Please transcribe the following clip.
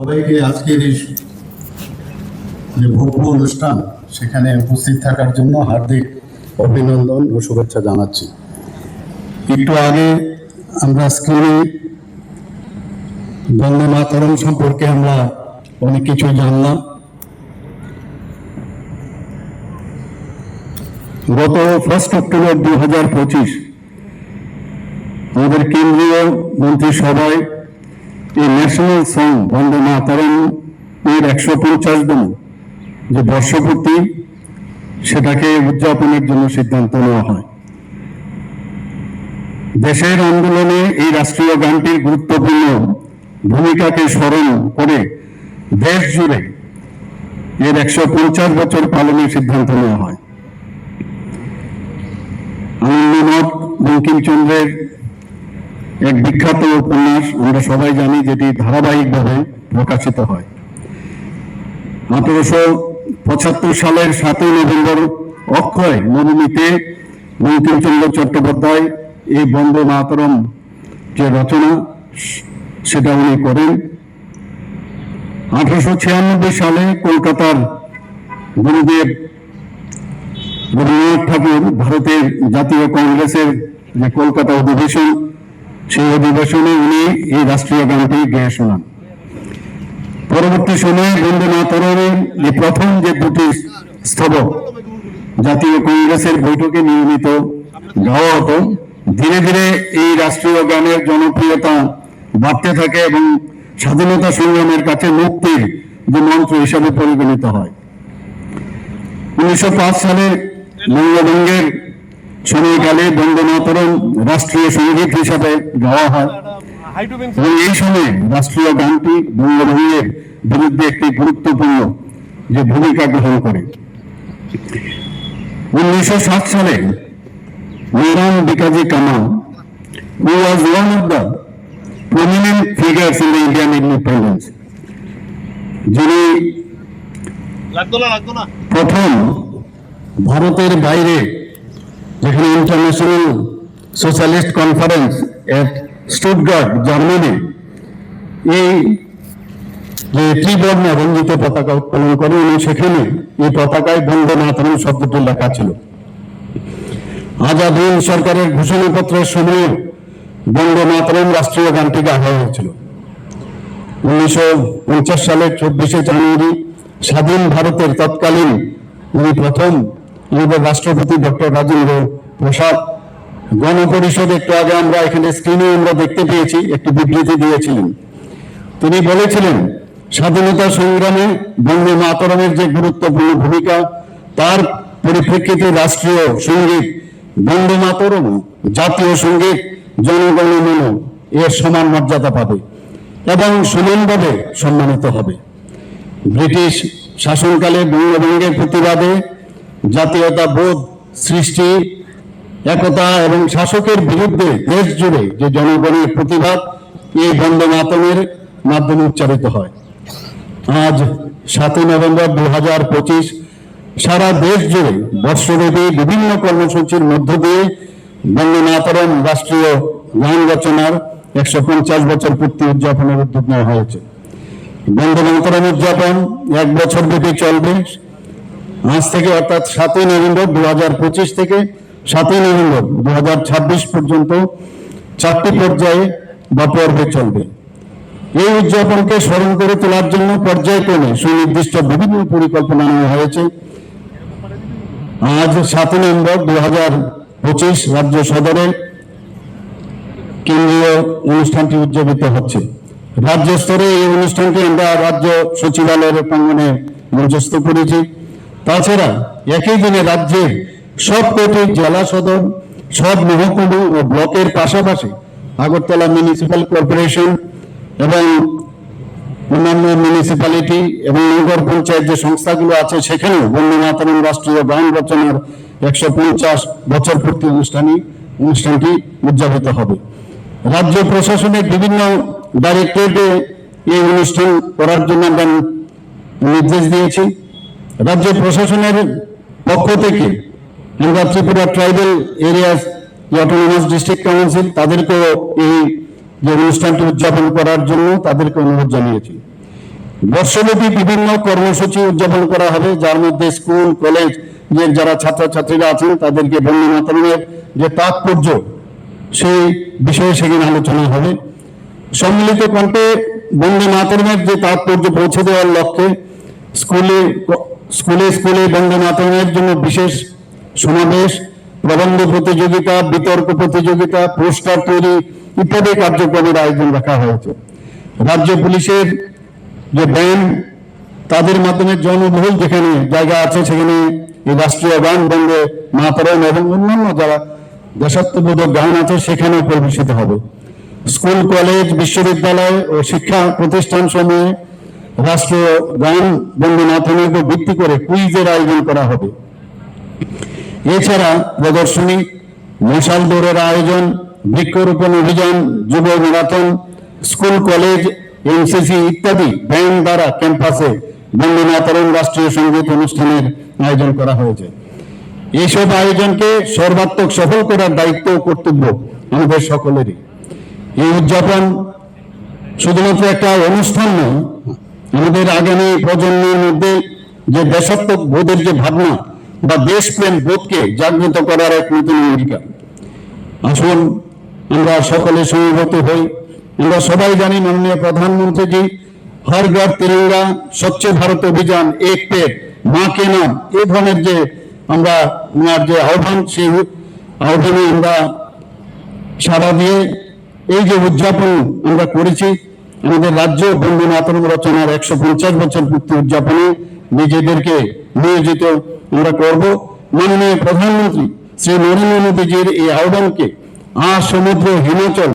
সবাইকে আজকের যে ভব্য অনুষ্ঠান, সেখানে উপস্থিত থাকার জন্য হার্দিক অভিনন্দন ও শুভেচ্ছা জানাচ্ছি। একটু আগে আমরা স্ক্রিনে বন্দে মাতরম সম্পর্কে আমরা অনেক কিছু জানলাম। গত ফার্স্ট অক্টোবর দু হাজার পঁচিশ আমাদের কেন্দ্রীয় মন্ত্রিসভায় এই ন্যাশনাল সং বন্দে মাতারম এর একশো পঞ্চাশতম যে বর্ষপূর্তি, সেটাকে উদযাপনের জন্য সিদ্ধান্ত নেওয়া হয়। দেশের আন্দোলনে এই রাষ্ট্রীয় গানটির গুরুত্বপূর্ণ ভূমিকাকে স্মরণ করে দেশ জুড়ে এর একশো পঞ্চাশ বছর পালনের সিদ্ধান্ত নেওয়া হয়। আনন্দমঠ বঙ্কিমচন্দ্রের এক বিখ্যাত উপন্যাস, আমরা সবাই জানি যেটি ধারাবাহিকভাবে প্রকাশিত হয়। আঠারোশো পঁচাত্তর সালের সাতই নভেম্বর অক্ষয় নবমীতে বঙ্কিমচন্দ্র চট্টোপাধ্যায় এই বন্দে মাতরম যে রচনা, সেটা উনি করেন। আঠারোশো ছিয়ানব্বই সালে কলকাতার গুরুদেব রবীন্দ্রনাথ ঠাকুর, ভারতের জাতীয় কংগ্রেসের যে কলকাতা অধিবেশন সেই অধিবেশনে উনি এই রাষ্ট্রীয় গানটি গেয়ে শোনান। পরবর্তী সময়ে বন্দে মাতরমের এই প্রথম যে দুটি স্তবক জাতীয় কংগ্রেসের বৈঠকে নিয়মিত গাওয়া হতো, ধীরে ধীরে এই রাষ্ট্রীয় গানের জনপ্রিয়তা বাড়তে থাকে এবং স্বাধীনতা সংগ্রামের কাছে মুক্তির যে মন্ত্র হিসাবে পরিগণিত হয়। উনিশশো পাঁচ সালে বঙ্গভঙ্গের সময়কালে বন্দে মাতরম রাষ্ট্রীয় সংগীত হিসাবে গাওয়া হয়। এবং এই সময় রাষ্ট্রীয় গানটি বঙ্গভঙ্গের বিরুদ্ধে একটি গুরুত্বপূর্ণ যে ভূমিকা গ্রহণ করে। উনিশশো ষাট সালে মৈরাম Bikaji Kamal who was one of the prominent figures in the Indian independence যিনি প্রথম ভারতের বাইরে যেখানে international socialist conference at Stuttgart Germany এই যে ত্রিবর্ণ রঞ্জিত পতাকা উত্তোলন করে উনি সেখানে এই পতাকায় বন্দে মাতরম শব্দটি লেখা ছিল। আজাদ হিন্দ সরকারের ঘোষণাপত্রের সময় বন্দে মাতরম রাষ্ট্রীয় গানটি গাওয়া হয়েছিল। উনিশশো পঞ্চাশ সালের চব্বিশে জানুয়ারি স্বাধীন ভারতের তৎকালীন উনি প্রথম রাষ্ট্রপতি ডক্টর রাজেন্দ্র প্রসাদ। গণপরিষদ একটু আগে আমরা এখানে স্ক্রিনে আমরা দেখতে পেয়েছি, একটি বিবৃতি দিয়েছিলেন। তিনি বলেছিলেন, স্বাধীনতা সংগ্রামে বন্দে মাতরমের যে গুরুত্বপূর্ণ ভূমিকা, তার পরিপ্রেক্ষিতে রাষ্ট্রীয় সংগীত বন্দে মাতরম, জাতীয় সংগীত জনগণমন এর সমান মর্যাদা পাবে এবং সমানভাবে সম্মানিত হবে। ব্রিটিশ শাসনকালে বঙ্গভঙ্গের প্রতিবাদে জাতীয়তা বোধ সৃষ্টি, একতা এবং শাসকের বিরুদ্ধে দেশ জুড়ে যে জনগণের প্রতিবাদ এই বন্দে মাতমের মাধ্যমে উচ্চারিত হয়। আজ সাতই নভেম্বর দু হাজার পঁচিশ সারা দেশ জুড়ে বর্ষব্যাপী বিভিন্ন কর্মসূচির মধ্য দিয়ে বন্দে মাতরম রাষ্ট্রীয় গান রচনার একশো পঞ্চাশ বছর পূর্তি উদযাপনের উদ্যোগ নেওয়া হয়েছে। বন্দে মাতরম উদযাপন এক বছর ব্যাপী চলবে। আজ থেকে অর্থাৎ সাতই নভেম্বর দু হাজার পঁচিশ থেকে সাতই নভেম্বর দু হাজার ছাব্বিশ পর্যন্ত চারটি পর্যায়ে বা পর্বে চলবে। এই উদযাপনকে স্মরণ করে তোলার জন্য পর্যায়ক্রমে সুনির্দিষ্ট বিভিন্ন পরিকল্পনা নেওয়া হয়েছে। আজ সাতই নভেম্বর দু হাজার পঁচিশ রাজ্য সদরে কেন্দ্রীয় অনুষ্ঠানটি উদযাপিত হচ্ছে। রাজ্য স্তরে এই অনুষ্ঠানটি আমরা রাজ্য সচিবালয়ের প্রাঙ্গনে মঞ্চস্থ করেছি। তাছাড়া একই দিনে রাজ্যের সব কোটি জেলা সদর, সব মহকুমা ও ব্লকের পাশাপাশি আগরতলা মিউনিসিপ্যাল কর্পোরেশন এবং অন্যান্য মিউনিসিপ্যালিটি এবং নগর পঞ্চায়েত যে সংস্থাগুলো আছে, সেখানেও বন্দে রাষ্ট্রীয় গান রচনার একশো পঞ্চাশ বছর পূর্তি অনুষ্ঠানই, অনুষ্ঠানটি উদযাপিত হবে। রাজ্য প্রশাসনের বিভিন্ন ডাইরেক্টরেটে এই অনুষ্ঠান করার জন্য আমরা নির্দেশ দিয়েছি। রাজ্য প্রশাসনের পক্ষ থেকে আমরা Tripura tribal areas autonomous district council তাদেরকেও এই যে অনুষ্ঠানটি উদযাপন করার জন্য তাদেরকে অনুরোধ জানিয়েছি। বর্ষব্যাপী বিভিন্ন কর্মসূচি উদযাপন করা হবে, যার মধ্যে স্কুল, কলেজ, যে যারা ছাত্রছাত্রীরা আছেন তাদেরকে মাতরমের যে তাৎপর্য, সেই বিষয়ে সেখানে আলোচনা হবে। সম্মিলিত কণ্ঠে বন্দে মাতরমের যে তাৎপর্য পৌঁছে দেওয়ার লক্ষ্যে স্কুলে স্কুলে স্কুলে বন্দে মাতরমের জন্য বিশেষ সমাবেশ, প্রবন্ধ প্রতিযোগিতা, বিতর্ক প্রতিযোগিতা, পোস্টার তৈরি ইত্যাদি কার্যক্রমের আয়োজন রাখা হয়েছে। রাজ্য পুলিশের যে ব্যান্ড তাদের মাধ্যমে জনবহুল যেখানে জায়গা আছে সেখানে এই রাষ্ট্রীয় গান বন্দে মাতরম এবং অন্যান্য যারা দেশাত্মবোধক গান আছে সেখানেও পরিবেশিত হবে। স্কুল, কলেজ, বিশ্ববিদ্যালয় ও শিক্ষা প্রতিষ্ঠান সমূহে রাষ্ট্রীয় গান বন্দে মাতরমের উপর ভিত্তি করে কুইজের আয়োজন করা হবে। এছাড়া প্রদর্শনী, মশাল দৌড়ের আয়োজন, বৃক্ষরোপণ অভিযান, যুব ম্যারাথন, স্কুল, কলেজ, এনসিসি ইত্যাদি ব্যান্ড দ্বারা ক্যাম্পাসে বন্দে মাতরম রাষ্ট্রীয় সংগীত অনুষ্ঠানের আয়োজন করা হয়েছে। এইসব আয়োজনকে সর্বাত্মক সফল করার দায়িত্ব ও কর্তব্য আমাদের সকলেরই। এই উদযাপন শুধুমাত্র একটা অনুষ্ঠান নয় আমাদের আগামী প্রজন্মের মধ্যে যে দেশাত্মক বোধের যে ভাবনা বা দেশপ্রেম বোধকে জাগ্রত করার এক নতুন অঙ্গীকার। আসুন আমরা সকলে সমবেত হই। আমরা সবাই জানি মাননীয় প্রধানমন্ত্রীজি হর ঘর তিরঙ্গা স্বচ্ছ ভারত অভিযান এক পেট মা কে নাম ধরনের যে আমরা ওনার যে আহ্বান, সেই আহ্বানে আমরা সারা দিয়ে এই যে উদযাপন আমরা করেছি আমাদের রাজ্য বন্ধু মাতরম রচনার একশো পঞ্চাশ বছর পূর্তি উদযাপনে নিজেদেরকে নিয়োজিত আমরা করব। মাননীয় প্রধানমন্ত্রী শ্রী নরেন্দ্র মোদীজির এই আহ্বানকে আ সমুদ্র হিমাচল